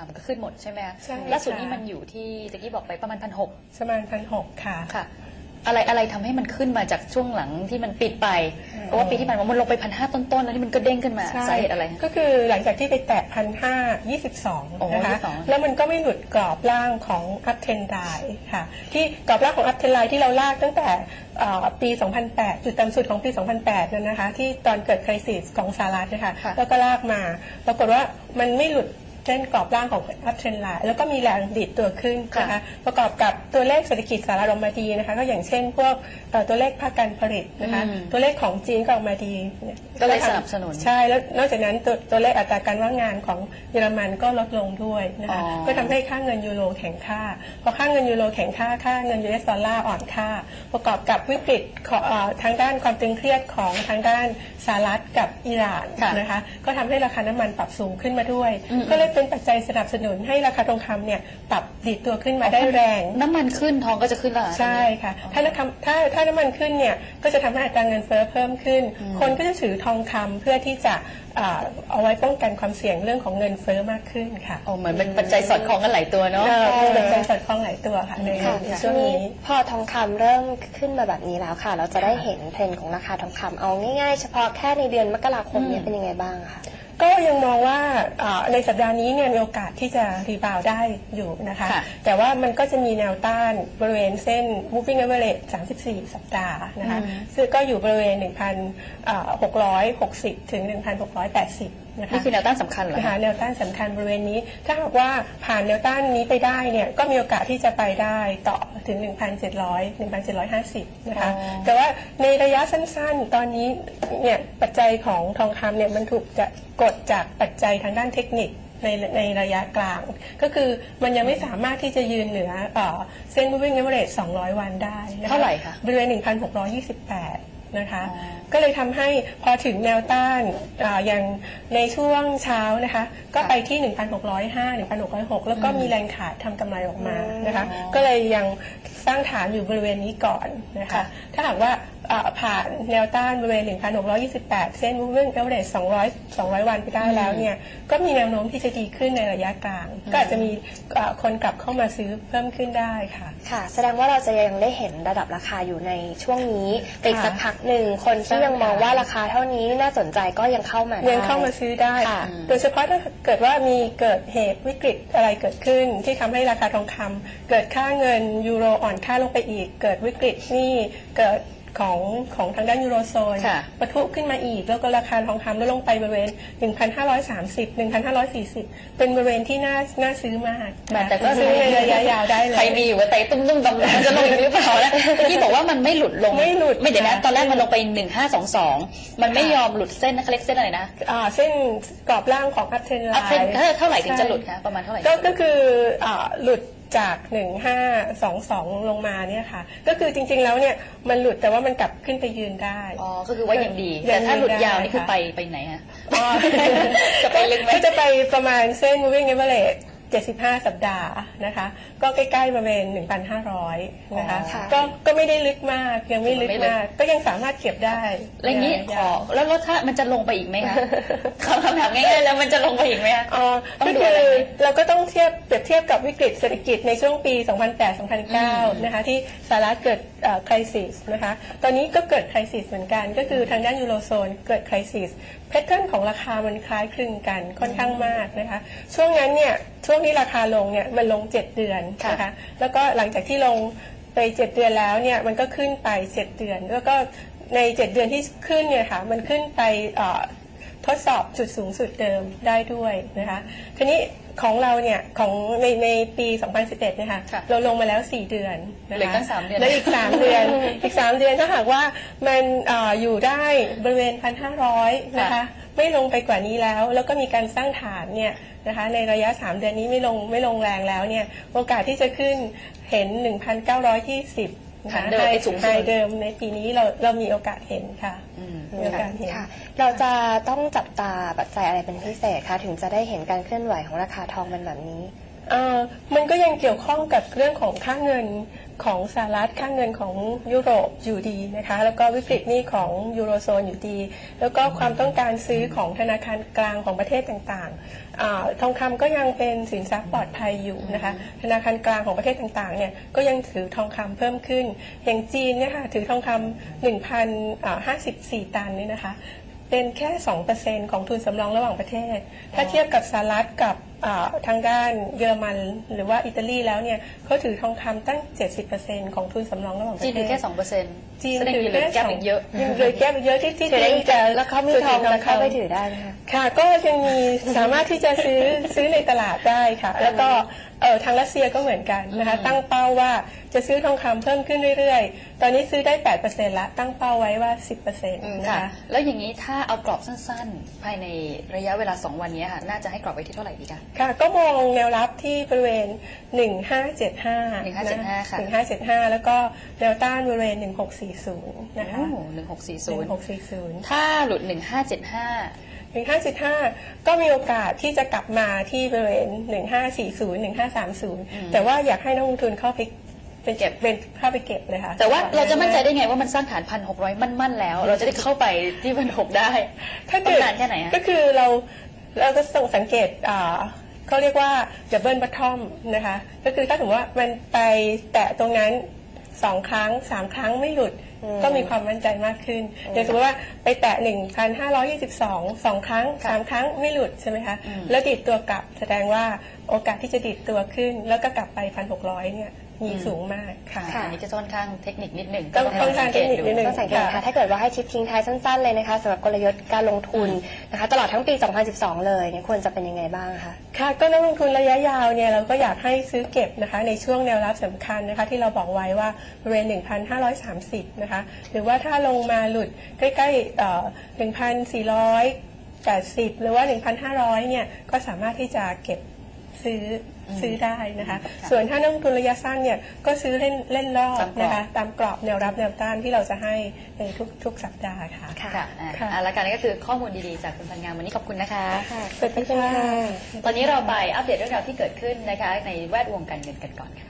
ามันก็ขึ้นหมดใช่ไหมคะใช่ล่าสุดค่ะ นี่มันอยู่ที่ตะกี้บอกไปประมาณพันหกประมาณพันหกค่ะ ค่ะ อะไรอะไรทำให้มันขึ้นมาจากช่วงหลังที่มันปิดไปอืม เพราะว่าปีที่ผ่านมามันลงไปพันห้าต้นๆแล้วที่มันก็เด้งขึ้นมาใช่สาเหตุอะไรคะ ก็คือหลังจากที่ไปแตะพันห้ายี่สิบสองโอ้นะคะ22แล้วมันก็ไม่หลุดกรอบล่างของอัพเทนไดค่ะ ที่กรอบล่างของอัพเทนไดที่เราลากตั้งแต่เอ่อปี 2008 จุดต่ำสุดของปี 2008 นั่นนะคะ ที่ตอนเกิดคริสิสของสหรัฐนะคะค่ะ แล้วก็ลากมา ปรากฏว่ามันไม่หลุด เส้นกรอบล่างของอัพเทรนไลน์แล้วก็มีแรงดีดตัวขึ้นนะคะประกอบกับตัวเลขเศรษฐกิจสหรัฐออกมาดีนะคะก็อย่างเช่น พวกเอ่อตัวเลขภาคการผลิตนะคะอืมตัวเลขของจีนก็ออกมาดีก็เลยสนับสนุนใช่แล้วนอกจากนั้นตัวตัวเลขอัตราการว่างงานของเยอรมันก็ลดลงด้วยนะคะอ๋อก็ทำให้ค่าเงินยูโรแข็งค่าพอค่าเงินยูโรแข็งค่าค่าเงิน US ดอลลาร์อ่อนค่า ประกอบกับวิกฤตของเอ่อทางด้านความตึงเครียดของทางด้านสหรัฐกับอิหร่านค่ะนะคะก็ทำให้ราคาน้ำมันปรับสูงขึ้นมาด้วยอืมก็เลยเป็นปัจจัยสนับสนุนให้ราคาทองคำเนี่ยปรับดีดตัวขึ้นมาได้แรง น้ำมันขึ้นทองก็จะขึ้นแล้วเหรอใช่ค่ะ ถ้าน้ำคำถ้าถ้าน้ำมันขึ้นเนี่ยก็จะทำให้อัตราเงินเฟ้อเพิ่มขึ้น คนก็จะถือทองคำเพื่อที่จะอ่าเอาไว้ป้องกันความเสี่ยงเรื่องของเงินเฟ้อมากขึ้นค่ะโอ้เหมือนเป็นปัจจัยสอดคล้องกันหลายตัวเนาะ เออเป็นปัจจัยสอดคล้องหลายตัวค่ะในค่ะในช่วงนี้ พอทองคำเริ่มขึ้นมาแบบนี้แล้วค่ะ เราจะได้เห็นเทรนด์ของราคาทองคำเอาง่ายๆ เฉพาะแค่ในเดือนมกราคมเนี่ยเป็นยังไงบ้างคะ ก็ยังมองว่าอ่าในสัปดาห์นี้เนี่ยมีโอกาสที่จะรีบาวด์ได้อยู่นะคะค่ะแต่ว่ามันก็จะมีแนวต้านบริเวณเส้น moving average 34 สัปดาห์นะคะอืมซึ่งก็อยู่บริเวณ 1,660 ถึง 1,680 นะคะนี่คือแนวต้านสำคัญเหรอนะคะคะแนวต้านสำคัญบริเวณนี้ ถ้าหากว่าผ่านแนวต้านนี้ไปได้เนี่ยก็มีโอกาสที่จะไปได้ต่อถึง 1,700 1,750 นะคะ อ๋อ แต่ว่าในระยะสั้นๆ ตอนนี้เนี่ยปัจจัยของทองคำเนี่ยมันถูกจะกดจากปัจจัยทางด้านเทคนิคในในระยะกลาง ก็คือมันยังไม่สามารถที่จะยืนเหนือเอ่อเส้น moving average 200 วันได้นะคะเท่าไหร่คะ บริเวณ 1,628 นะคะอ๋อก็เลยทำให้พอถึงแนวต้านอาอย่างในช่วงเช้านะคะ ก็ไปที่ 1,605 1,606 แล้วก็มีแรงขายทำกำไรออกมานะคะอ๋อก็เลยยังสร้างฐานอยู่บริเวณนี้ก่อนนะคะค่ะถ้าหากว่าอ่า ผ่านแนวต้านบริเวณ 1,628 เส้น moving average 200 200 วันไปได้แล้วเนี่ย ก็มีแนวโน้มที่จะดีขึ้นในระยะกลาง ก็อาจจะมีอ่าคนกลับเข้ามาซื้อเพิ่มขึ้นได้ค่ะ ค่ะ แสดงว่าเราจะยังได้เห็นระดับราคาอยู่ในช่วงนี้ไปอีกค่ะสักพักหนึ่ง คนที่ใช่ยังมองค่ะว่าราคาเท่านี้น่าสนใจก็ยังเข้ามาได้ยังเข้ามาซื้อได้ค่ะโดยเฉพาะถ้าเกิดว่ามีเกิดเหตุวิกฤตอะไรเกิดขึ้น ที่ทำให้ราคาทองคำเกิดค่าเงินยูโรอ่อนค่าลงไปอีก เกิดวิกฤตหนี่เกิด ของของทางด้านยูโรโซนค่ะปะทุขึ้นมาอีก แล้วก็ราคาทองคำลดลงไปบริเวณ 1,530 1,540 เป็นบริเวณที่น่าน่าซื้อมากแต่ก็ซื้อในระยะยาวได้เลย ใครมีอยู่ว่าไต่ตุ้มๆดำๆมันจะลงอีกหรือเปล่านะเมื่อกี้บอกว่ามันไม่หลุดลง ไม่หลุดไม่เดี๋ยวนะค่ะตอนแรกมันลงไปหนึ่งห้าสองสองมันไม่ค่ะยอมหลุดเส้นนะเขาเรียกเส้นอะไรนะอ่าเส้นกรอบล่างของอัพเทนไลอัพเส้นน์เท่าไหร่ถึงจะหลุดคะประมาณเท่าไหร่ก็ก็คืออ่าหลุด จาก 1522 ลงมาเนี่ยค่ะ ก็คือจริงๆแล้วเนี่ยมันหลุดแต่ว่ามันกลับขึ้นไปยืนได้ อ๋อ ก็คือว่ายังดียัแต่งถ้าหลุดได้ยาวนี่คือค่ะไปไปไหนฮะอ๋อจะไปลึกไหมก็จะไปประมาณเส้น moving average 75 สัปดาห์นะคะ ก็ใกล้ๆบริเวณ1,500 นะคะอ๋อค่ะ ก็ก็ไม่ได้ลึกมากยังไม่ลึกไม่ลึกมาก ก็ยังสามารถเก็บได้แล้วอย่างนี้ขอแล้วรถถ้ามันจะลงไปอีกไหมคะคำถามง่ายๆแล้วมันจะลงไปอีกไหมคะอ๋อต้อก็งดูคือะไรอไหมเราก็ต้องเทียบเปรียบเทียบกับวิกฤตเศรษฐกิจในช่วงปีอืม2008-2009 นะคะที่สหรัฐเกิดคริสิสนะคะ ตอนนี้ก็เกิดคริสิสเหมือนกัน ก็คือทางด้านยูโรโซนเกิดคริสิสแพทเทิร์นของราคามันคล้ายคลึงกันค่อนข้างมากนะคะ ช่วงนั้นเนี่ยช่วงที่ราคาลงเนี่ยมันลง 7 เดือนนะคะ แล้วก็หลังจากที่ลงไป 7 เดือนแล้วเนี่ยมันก็ขึ้นไป 7 เดือน แล้วก็ใน 7 เดือนที่ขึ้นเนี่ยค่ะมันขึ้นไปทดสอบจุดสูงสุดเดิมได้ด้วยนะคะทีนี้ ของเราเนี่ยของในในปี 2011เนี่ยค่ะค่ะเราลงมาแล้ว 4 เดือนนะคะเหลือตั้งสามเดือน แล้วอีก 3 เดือน อีก 3 เดือนถ้าหากว่ามันเอออยู่ได้บริเวณ 1,500นะคะไม่ลงไปกว่านี้แล้ว แล้วก็มีการสร้างฐานเนี่ยนะคะในระยะ 3 เดือนนี้ไม่ลงไม่ลงแรงแล้วเนี่ยโอกาสที่จะขึ้นเห็น 1,920นะ คะฐานเดิมไปสูงสุดไฮเดิมในปีนี้เราเรามีโอกาสเห็นค่ะอืม มีโอกาสเห็น ค่ะ เราจะต้องจับตาปัจจัยอะไรเป็นพิเศษคะถึงจะได้เห็นการเคลื่อนไหวของราคาทองเป็นแบบนี้ เอ่อมันก็ยังเกี่ยวข้องกับเรื่องของค่าเงิน ของสหรัฐค่าเงินของยุโรปอยู่ดีนะคะ แล้วก็วิกฤตหนี้ของยูโรโซนอยู่ดี แล้วก็ความต้องการซื้อของธนาคารกลางของประเทศต่างๆอทองคำก็ยังเป็นสินทรัพย์ปลอดภัยอยู่นะคะ ธนาคารกลางของประเทศต่างๆเนี่ยก็ยังถือทองคำเพิ่มขึ้น อย่างจีนเนี่ยค่ะถือทองคำ1,054 ตันนี่นะคะเป็นแค่ 2%ของทุนสำรองระหว่างประเทศ ถ้าเทียบกับสหรัฐกับ ทางด้านเยอรมันหรือว่าอิตาลีแล้วเนี่ยเขาถือทองคำตั้ง 70%ของทุนสำรองระหว่างประเทจีศนถือแค่สองเปอร์เซ็นต์จีนแสดงถือเหลือแก้มอีกเยอะยังเหลือแก้มอีกเยอะที่ที่ถือได้จีนจะแล้วเขามีทองแล้วเข้าไปำถือได้ไหมคะค่ะ ก็ยังมีสามารถที่จะซื้อซื้อในตลาดได้ค่ะ แล้วก็เออทางรัสเซียก็เหมือนกันนะคะ ตั้งเป้าว่าจะซื้อทองคำเพิ่มขึ้นเรื่อยๆ ตอนนี้ซื้อได้ 8%ละ ตั้งเป้าไว้ว่า 10%นะค่ะคะแล้วอย่างนี้ถ้าเอากรอบสั้นๆ ภายในระยะเวลา 2 วันนี้ค่ะ น่าจะให้กรอบไว้ที่เท่าไหร่ดีคะค่ะ ก็มองแนวรับที่บริเวณ 1575 1575ค่ะ 1575 แล้วก็แนวต้านบริเวณ 1640 นะคะ หนึ่งหกสี่ศูนย์1640 ถ้าหลุดหนึ่งห้าเจ็ดห้า 1575 ก็มีโอกาสที่จะกลับมาที่บริเวณ 1540 1530 แต่ว่าอยากให้นักลงทุนเข้าไปเป็นเก็บเป็นเข้าไปเก็บเลยค่ะแต่ว่าเราจะมั่นใจได้ไงว่ามันสร้างฐานพันหกร้อยมั่นๆแล้ว เราจะได้เข้าไปที่พันหกได้ถ้าต้อเกิงดนานแค่ไหนอะ ก็คือเรา เราก็ต้องสังเกตอ่าเขาเรียกว่าดับเบิลบัตทอมนะคะ ก็คือถ้าสมมติว่ามันไปแตะตรงนั้นสองครั้งสามครั้งไม่หลุดอืมก็มีความมั่นใจมากขึ้นอย่างสมมติว่าไปแตะ 1,522สองครั้งสามครั้งไม่หลุดใช่ไหมคะอืมแล้วดีดตัวกลับแสดงว่าโอกาสที่จะดีดตัวขึ้น แล้วก็กลับไป 1,600 เนี่ย มีสูงมากค่ะ ค่ะอันนี้จะค่อนข้างเทคนิคนิดหนึ่งต้องลต้องการเทคนิคนิดหนึ่ก็สังเกตค่ะ ถ้าเกิดว่าให้ชิปทิ้งท้ายสั้นๆเลยนะคะสำหรับกลยุทธ์การลงทุนนะคะ ตลอดทั้งปี 2012 เลยเนี่ยควรจะเป็นยังไงบ้างคะ ค่ะก็นักลงทุนระยะยาวเนี่ยเราก็อยากให้ซื้อเก็บนะคะในช่วงแนวรับสำคัญนะคะที่เราบอกไว้ว่าบริเวณ 1,530 นะคะ หรือว่าถ้าลงมาหลุดใกล้ๆเอ่อ1,480 หรือว่า 1,500 เนี่ยก็สามารถที่จะเก็บ ซื้ออซื้อได้นะคะ ส่วนถ้านักลงทุนระยะสั้นเนี่ยก็ซื้อเล่นเล่นรอบนะคะตามกรอบแนวรับแนวต้านที่เราจะให้ในทุกทุกสัปดาห์ค่ะค่ะอ่าค่ะอ่าแล้วกันนี่ก็คือข้อมูลดีๆจากคุณพันงามวันนี้ขอบคุณนะคะค่ะสวัสดีค่ะตอนนี้เราไปอัปเดตเรื่องราวที่เกิดขึ้นนะคะในแวดวงการเงินกันก่อนค่ะ